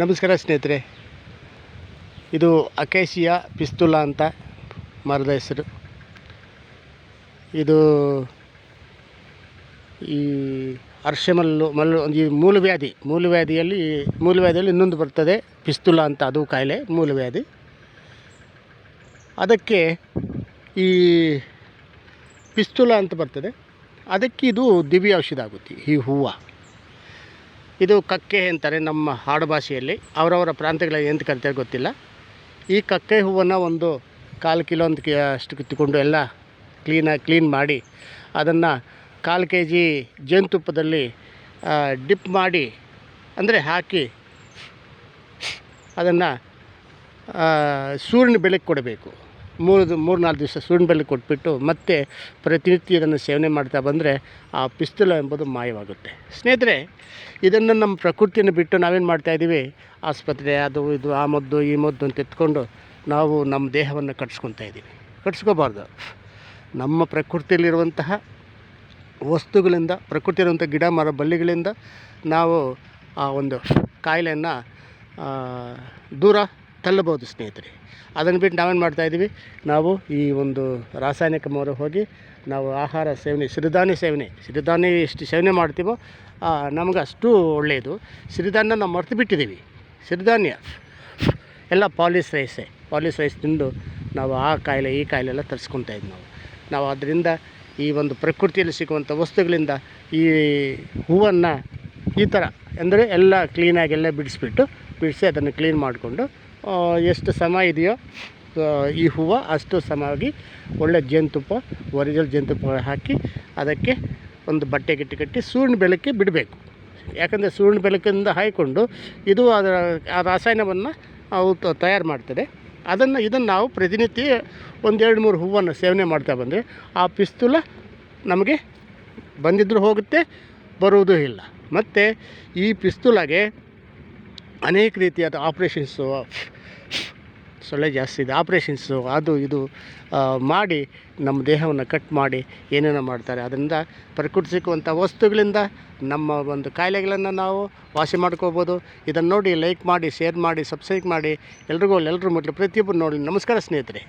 ನಮಸ್ಕಾರ ಸ್ನೇಹಿತರೆ, ಇದು ಅಕೇಶಿಯಾ ಪಿಸ್ತುಲ ಅಂತ ಮರದ ಹೆಸರು. ಇದು ಈ ಅರ್ಶಮಲ್ಲು ಮಲ್ಲು, ಈ ಮೂಲವ್ಯಾಧಿ, ಮೂಲವ್ಯಾಧಿಯಲ್ಲಿ ಮೂಲವ್ಯಾಧಿಯಲ್ಲಿ ಇನ್ನೊಂದು ಬರ್ತದೆ, ಪಿಸ್ತುಲ ಅಂತ, ಅದು ಕಾಯಿಲೆ, ಮೂಲವ್ಯಾಧಿ. ಅದಕ್ಕೆ ಈ ಪಿಸ್ತುಲ ಅಂತ ಬರ್ತದೆ. ಅದಕ್ಕೆ ಇದು ದಿವ್ಯ ಔಷಧ ಆಗುತ್ತೆ, ಈ ಹೂವು. ಇದು ಕಕ್ಕೆ ಅಂತಾರೆ ನಮ್ಮ ಆಡುಭಾಷೆಯಲ್ಲಿ ಅವರವರ ಪ್ರಾಂತ್ಯಗಳಲ್ಲಿ ಎಂತ ಕರಿತಾರೆ ಗೊತ್ತಿಲ್ಲ. ಈ ಕಕ್ಕೆ ಹೂವನ್ನು ಒಂದು ಕಾಲು ಕಿಲೋ ಅಂತ ಅಷ್ಟು ಕಿತ್ತುಕೊಂಡು ಎಲ್ಲ ಕ್ಲೀನಾಗಿ ಕ್ಲೀನ್ ಮಾಡಿ ಅದನ್ನು ಕಾಲು ಕೆ ಜಿ ಜೇನುತುಪ್ಪದಲ್ಲಿ ಡಿಪ್ ಮಾಡಿ ಅಂದರೆ ಹಾಕಿ ಅದನ್ನು ಸೂರ್ಯನ ಬೆಳಕು ಕೊಡಬೇಕು. ಮೂರು ಮೂರು ನಾಲ್ಕು ದಿವಸ ಸುಣ್ಣ ಬೆಲ್ಲ ಕೊಟ್ಬಿಟ್ಟು ಮತ್ತೆ ಪ್ರತಿನಿತ್ಯ ಇದನ್ನು ಸೇವನೆ ಮಾಡ್ತಾ ಬಂದರೆ ಆ ಪಿಸ್ತುಲ ಎಂಬುದು ಮಾಯವಾಗುತ್ತೆ. ಸ್ನೇಹಿತರೆ, ಇದನ್ನು ನಮ್ಮ ಪ್ರಕೃತಿಯನ್ನು ಬಿಟ್ಟು ನಾವೇನು ಮಾಡ್ತಾಯಿದ್ದೀವಿ ಆಸ್ಪತ್ರೆ, ಅದು ಇದು, ಆ ಮದ್ದು, ಈ ಮದ್ದು ಅಂತ ಎತ್ಕೊಂಡು ನಾವು ನಮ್ಮ ದೇಹವನ್ನು ಕಟ್ಸ್ಕೊತಾ ಇದ್ದೀವಿ ಕಟ್ಸ್ಕೋಬಾರ್ದು. ನಮ್ಮ ಪ್ರಕೃತಿಯಲ್ಲಿರುವಂತಹ ವಸ್ತುಗಳಿಂದ ಪ್ರಕೃತಿ ಇರುವಂಥ ಗಿಡ ಮರ ಬಳ್ಳಿಗಳಿಂದ ನಾವು ಆ ಒಂದು ಕಾಯಿಲೆಯನ್ನು ದೂರ ತಳ್ಳಬಹುದು ಸ್ನೇಹಿತರೆ. ಅದನ್ನು ಬಿಟ್ಟು ನಾವೇನು ಮಾಡ್ತಾಯಿದ್ದೀವಿ ನಾವು ಈ ಒಂದು ರಾಸಾಯನಿಕ ಮೊರೆ ಹೋಗಿ ನಾವು ಆಹಾರ ಸೇವನೆ, ಸಿರಿಧಾನ್ಯ ಸೇವನೆ, ಸಿರಿಧಾನ್ಯ ಎಷ್ಟು ಸೇವನೆ ಮಾಡ್ತೀವೋ ನಮ್ಗೆ ಅಷ್ಟು ಒಳ್ಳೆಯದು ಸಿರಿಧಾನ್ಯ ನಾವು ಮರ್ತು ಬಿಟ್ಟಿದ್ದೀವಿ ಸಿರಿಧಾನ್ಯ, ಎಲ್ಲ ಪಾಲಿಸ್ ರೈಸೇ. ಪಾಲಿಸ್ ರೈಸ್ ತಿಂದು ನಾವು ಆ ಕಾಯಿಲೆ, ಈ ಕಾಯಿಲೆ ಎಲ್ಲ ತರಿಸ್ಕೊತಾ ಇದ್ವಿ ನಾವು. ನಾವು ಅದರಿಂದ ಈ ಒಂದು ಪ್ರಕೃತಿಯಲ್ಲಿ ಸಿಗುವಂಥ ವಸ್ತುಗಳಿಂದ ಈ ಹೂವನ್ನು ಈ ಥರ, ಅಂದರೆ ಎಲ್ಲ ಕ್ಲೀನಾಗಿ ಎಲ್ಲ ಬಿಡಿಸ್ಬಿಟ್ಟು, ಬಿಡಿಸಿ ಅದನ್ನು ಕ್ಲೀನ್ ಮಾಡಿಕೊಂಡು ಎಷ್ಟು ಸಮ ಇದೆಯೋ ಈ ಹೂವು ಅಷ್ಟು ಸಮವಾಗಿ ಒಳ್ಳೆ ಜೇನುತುಪ್ಪ ಒರಿಜಿನಲ್ ಜೇನುತುಪ್ಪ ಹಾಕಿ ಅದಕ್ಕೆ ಒಂದು ಬಟ್ಟೆ ಗಿಟ್ಟೆ ಕಟ್ಟಿ ಸೂರ್ಯನ ಬೆಳಕಿಗೆ ಬಿಡಬೇಕು. ಯಾಕಂದರೆ ಸೂರ್ಯನ ಬೆಳಕಿಂದ ಹಾಯ್ಕೊಂಡು ಇದು ಅದರ, ಆ ರಾಸಾಯನವನ್ನು ಅವು ತಯಾರು ಮಾಡ್ತದೆ. ಅದನ್ನು, ಇದನ್ನು ನಾವು ಪ್ರತಿನಿತ್ಯ ಒಂದೆರಡು ಮೂರು ಹೂವನ್ನು ಸೇವನೆ ಮಾಡ್ತಾ ಬಂದರೆ ಆ ಪಿಸ್ತುಲ ನಮಗೆ ಬಂದಿದ್ದರೂ ಹೋಗುತ್ತೆ, ಬರುವುದೂ ಇಲ್ಲ. ಮತ್ತು ಈ ಪಿಸ್ತೂಲಾಗೆ ಅನೇಕ ರೀತಿಯಾದ ಆಪ್ರೇಷನ್ಸು, ಸೊಳ್ಳೆ ಜಾಸ್ತಿ ಇದೆ, ಆಪ್ರೇಷನ್ಸು, ಅದು ಇದು ಮಾಡಿ ನಮ್ಮ ದೇಹವನ್ನು ಕಟ್ ಮಾಡಿ ಏನೇನೋ ಮಾಡ್ತಾರೆ. ಅದರಿಂದ ಪ್ರಕೃತಿ ಸಿಕ್ಕುವಂಥ ವಸ್ತುಗಳಿಂದ ನಮ್ಮ ಒಂದು ಕಾಯಿಲೆಗಳನ್ನು ನಾವು ವಾಸಿ ಮಾಡ್ಕೋಬೋದು. ಇದನ್ನು ನೋಡಿ ಲೈಕ್ ಮಾಡಿ ಶೇರ್ ಮಾಡಿ ಸಬ್ಸ್ಕ್ರೈಬ್ ಮಾಡಿ. ಎಲ್ರಿಗೂ ಎಲ್ಲರೂ ಮೊದಲು ಪ್ರತಿಯೊಬ್ಬರು ನೋಡಿ. ನಮಸ್ಕಾರ ಸ್ನೇಹಿತರೆ.